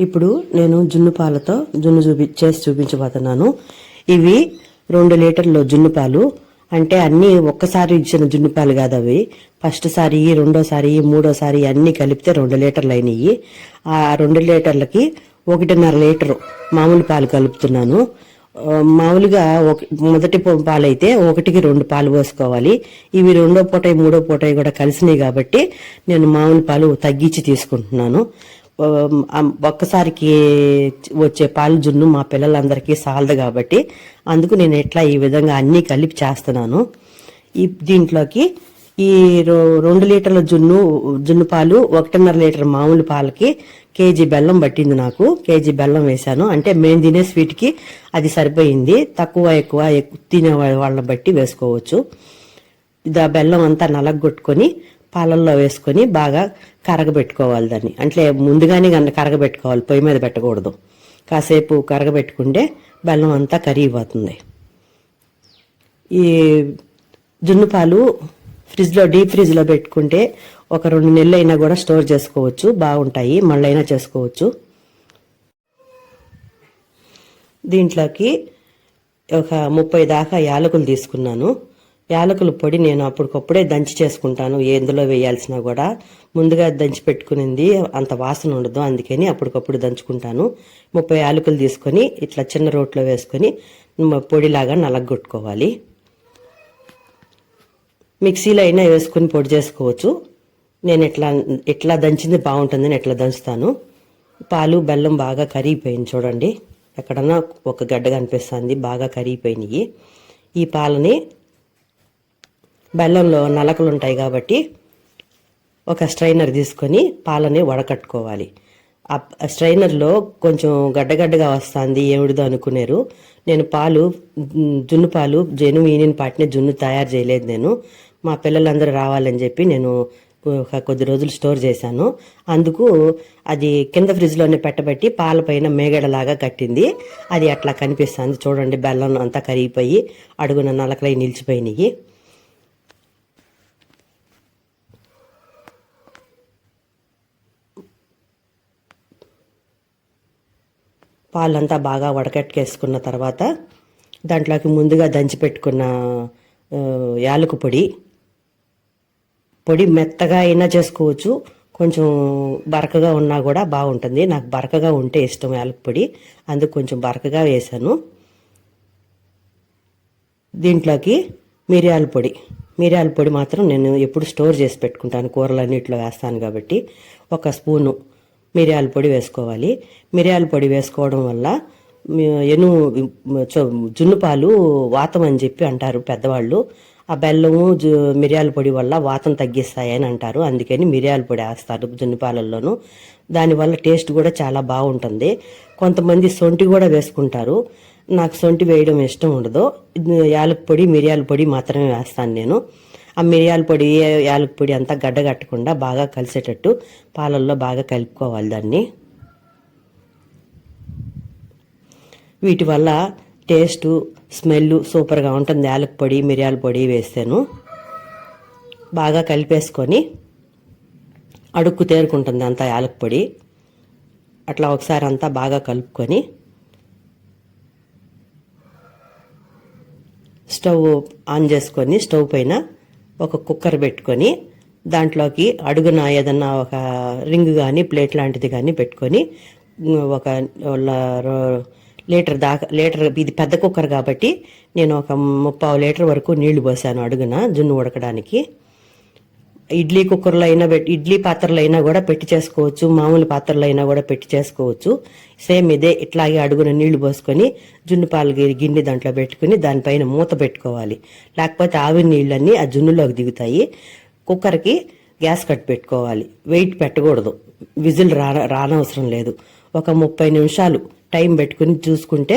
ఇప్పుడు నేను జున్ను పాలతో జున్ను చూపి చేసి చూపించబోతున్నాను. ఇవి రెండు లీటర్లు జున్ను పాలు. అంటే అన్నీ ఒక్కసారి ఇచ్చిన జున్ను పాలు కాదు అవి. ఫస్ట్ సారి రెండోసారి మూడోసారి అన్నీ కలిపితే రెండు లీటర్లు అయినాయి. ఆ రెండు లీటర్లకి ఒకటిన్నర లీటరు మామూలు పాలు కలుపుతున్నాను. మామూలుగా ఒక మొదటి పాలైతే ఒకటికి రెండు పాలు పోసుకోవాలి. ఇవి రెండో పూట మూడో పూట కూడా కలిసినాయి కాబట్టి నేను మామూలు పాలు తగ్గించి తీసుకుంటున్నాను. ఒక్కసారికి వచ్చే పాలు జున్ను మా పిల్లలందరికీ సాలదు కాబట్టి అందుకు నేను ఎట్లా ఈ విధంగా అన్నీ కలిపి చేస్తున్నాను. ఈ దీంట్లోకి ఈ రో- రెండు లీటర్ల జున్ను జున్ను పాలు ఒకటిన్నర లీటర్ మామూలు పాలకి కేజీ బెల్లం పట్టింది నాకు. కేజీ బెల్లం వేశాను. అంటే మేము తినే స్వీట్కి అది సరిపోయింది. తక్కువ ఎక్కువ తినే వాళ్ళని బట్టి వేసుకోవచ్చు. ఇది ఆ బెల్లం అంతా నలగొట్టుకొని పాలల్లో వేసుకొని బాగా కరగబెట్టుకోవాలి దాన్ని. అంటే ముందుగానే కనుక కరగబెట్టుకోవాలి పొయ్యి మీద పెట్టకూడదు. కాసేపు కరగబెట్టుకుంటే బెల్లం అంతా కరిగిపోతుంది. ఈ జున్ను పాలు ఫ్రిడ్జ్లో డీప్ ఫ్రిడ్జ్లో పెట్టుకుంటే ఒక రెండు నెలలు అయినా కూడా స్టోర్ చేసుకోవచ్చు బాగుంటాయి. మళ్ళైనా చేసుకోవచ్చు. దీంట్లోకి ఒక ముప్పై దాకా యాలకులు తీసుకున్నాను. యాలకుల పొడి నేను అప్పటికప్పుడే దంచి చేసుకుంటాను. ఎందులో వేయాల్సినా కూడా. ముందుగా దంచి పెట్టుకునింది. అంత వాసన ఉండదు. అందుకని అప్పటికప్పుడు దంచుకుంటాను. ముప్పై యాలకులు తీసుకొని ఇట్లా చిన్న రోట్లో వేసుకొని పొడిలాగా నలగొట్టుకోవాలి. మిక్సీలో అయినా వేసుకుని పొడి చేసుకోవచ్చు. నేను ఇట్లా ఇట్లా దంచింది బాగుంటుందని ఇట్లా దంచుతాను. పాలు బెల్లం బాగా కరిగిపోయింది చూడండి. ఎక్కడన్నా ఒక గడ్డ కనిపిస్తుంది బాగా కరిగిపోయినాయి. ఈ పాలని బెల్లంలో నలకలు ఉంటాయి కాబట్టి ఒక స్ట్రైనర్ తీసుకొని పాలని వడకట్టుకోవాలి. ఆ స్ట్రైనర్లో కొంచెం గడ్డగడ్డగా వస్తుంది ఏమిడిదో అనుకునేరు. నేను పాలు జున్ను పాలు జను ఈనిన పాటిని జున్ను తయారు చేయలేదు నేను. మా పిల్లలందరూ రావాలని చెప్పి నేను ఒక కొద్ది రోజులు స్టోర్ చేశాను. అందుకు అది కింద ఫ్రిడ్జ్లోనే పెట్టబెట్టి పాలపైన మేగడలాగా కట్టింది. అది అట్లా కనిపిస్తుంది. చూడండి బెల్లం అంతా కరిగిపోయి అడుగున నలకలై నిలిచిపోయినాయి. పాలంతా బాగా వడకట్టుకేసుకున్న తర్వాత దాంట్లోకి ముందుగా దంచి పెట్టుకున్న యాలకు పొడి. పొడి మెత్తగా అయినా చేసుకోవచ్చు. కొంచెం బరకగా ఉన్నా కూడా బాగుంటుంది. నాకు బరకగా ఉంటే ఇష్టం యాలకు పొడి. అందుకు కొంచెం బరకగా వేశాను దీంట్లోకి మిరియాల పొడి. మిరియాల పొడి మాత్రం నేను ఎప్పుడు స్టోర్ చేసి పెట్టుకుంటాను. కూరలన్నిట్లో వేస్తాను కాబట్టి. ఒక స్పూను మిరియాల పొడి వేసుకోవాలి. మిరియాల పొడి వేసుకోవడం వల్ల ఎను జున్నుపాలు జున్ను పాలు వాతం అని చెప్పి అంటారు పెద్దవాళ్ళు. ఆ బెల్లము జు మిరియాల పొడి వల్ల వాతం తగ్గిస్తాయని అంటారు. అందుకని మిరియాల పొడి వేస్తారు జున్ను పాలల్లోనూ దానివల్ల టేస్ట్ కూడా చాలా బాగుంటుంది. కొంతమంది సొంటి కూడా వేసుకుంటారు. నాకు సొంటి వేయడం ఇష్టం ఉండదు. యాలక పొడి మిరియాల పొడి మాత్రమే వేస్తాను నేను. ఆ మిరియాల పొడి యాలక పొడి అంతా గడ్డగట్టకుండా బాగా కలిసేటట్టు పాలల్లో బాగా కలుపుకోవాలి దాన్ని. వీటి వల్ల టేస్టు స్మెల్ సూపర్గా ఉంటుంది. యాలక పొడి మిరియాల పొడి వేస్తాను. బాగా కలిపేసుకొని అడుక్కు తేరుకుంటుంది అంతా యాలక పొడి. అట్లా ఒకసారి అంతా బాగా కలుపుకొని స్టవ్ ఆన్ చేసుకొని స్టవ్ పైన ఒక కుక్కర్ పెట్టుకొని దాంట్లోకి అడుగున ఏదన్నా ఒక రింగ్ కానీ ప్లేట్ లాంటిది కానీ పెట్టుకొని ఒక ల- రో- లీటర్ దాకా లీటర్ ఇది పెద్ద కుక్కర్ కాబట్టి నేను ఒక ముప్పావు లీటర్ వరకు నీళ్ళు పోసాను అడుగున జున్ను ఉడకడానికి. ఇడ్లీ కుక్కర్లో అయినా పెట్టి ఇడ్లీ పాత్రలో అయినా కూడా పెట్టి చేసుకోవచ్చు మామూలు పాత్రలో అయినా కూడా పెట్టి చేసుకోవచ్చు. సేమ్ ఇదే ఇట్లాగే అడుగున నీళ్ళు పోసుకొని జున్ను పాలు గిన్నె దాంట్లో పెట్టుకుని దానిపైన మూత పెట్టుకోవాలి. లేకపోతే ఆవిరి నీళ్ళన్నీ ఆ జున్నులోకి దిగుతాయి. కుక్కర్కి గ్యాస్ కట్ పెట్టుకోవాలి. వెయిట్ పెట్టకూడదు. విజిల్ రా రానవసరం లేదు. ఒక ముప్పై నిమిషాలు టైం పెట్టుకుని చూసుకుంటే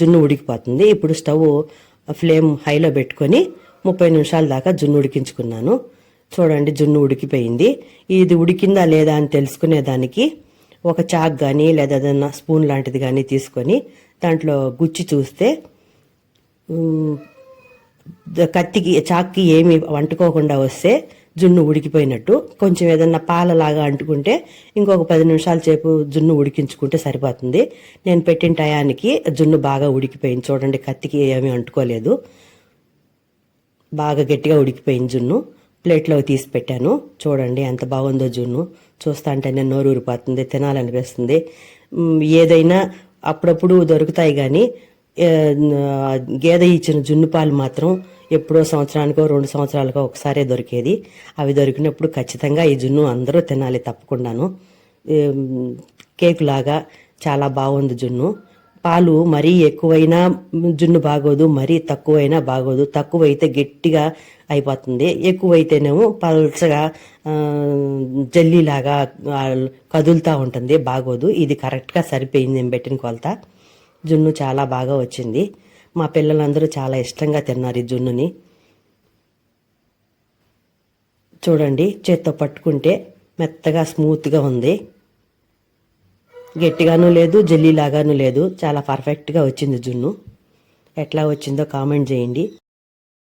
జున్ను ఉడికిపోతుంది. ఇప్పుడు స్టవ్ ఫ్లేమ్ హైలో పెట్టుకొని ముప్పై నిమిషాల దాకా జున్ను ఉడికించుకున్నాను. చూడండి జున్ను ఉడికిపోయింది. ఇది ఉడికిందా లేదా అని తెలుసుకునేదానికి ఒక చాక్ కానీ లేదా ఏదైనా స్పూన్ లాంటిది కానీ తీసుకొని దాంట్లో గుచ్చి చూస్తే కత్తికి చాక్కి ఏమి వంటుకోకుండా వస్తే జున్ను ఉడికిపోయినట్టు. కొంచెం ఏదన్నా పాలలాగా అంటుకుంటే ఇంకొక పది నిమిషాల సేపు జున్ను ఉడికించుకుంటే సరిపోతుంది. నేను పెట్టిన టయానికి జున్ను బాగా ఉడికిపోయింది. చూడండి కత్తికి ఏమీ అంటుకోలేదు. బాగా గట్టిగా ఉడికిపోయింది జున్ను. ప్లేట్లో తీసి పెట్టాను. చూడండి ఎంత బాగుందో జున్ను. చూస్తా అంటేనే నోరు ఊరిపోతుంది తినాలనిపిస్తుంది. ఏదైనా అప్పుడప్పుడు దొరుకుతాయి కానీ గేదె ఇచ్చిన జున్ను పాలు మాత్రం ఎప్పుడో సంవత్సరానికో రెండు సంవత్సరాలకో ఒకసారే దొరికేది. అవి దొరికినప్పుడు ఖచ్చితంగా ఈ జున్ను అందరూ తినాలి తప్పకుండాను. కేక్ లాగా చాలా బాగుంది జున్ను. పాలు మరీ ఎక్కువైనా జున్ను బాగోదు మరీ తక్కువైనా బాగోదు. తక్కువైతే గట్టిగా అయిపోతుంది. ఎక్కువైతేనేమో పల్చగా జల్లీలాగా కదులుతూ ఉంటుంది బాగోదు. ఇది కరెక్ట్గా సరిపోయింది నేను పెట్టిన కొలత. జున్ను చాలా బాగా వచ్చింది. మా పిల్లలందరూ చాలా ఇష్టంగా తిన్నారు ఈ జున్నుని. చూడండి చేత్తో పట్టుకుంటే మెత్తగా స్మూత్గా ఉంది. గట్టిగాను లేదు జెల్లీ లాగాను లేదు. చాలా పర్ఫెక్ట్గా వచ్చింది జున్ను. ఎట్లా వచ్చిందో కామెంట్ చేయండి.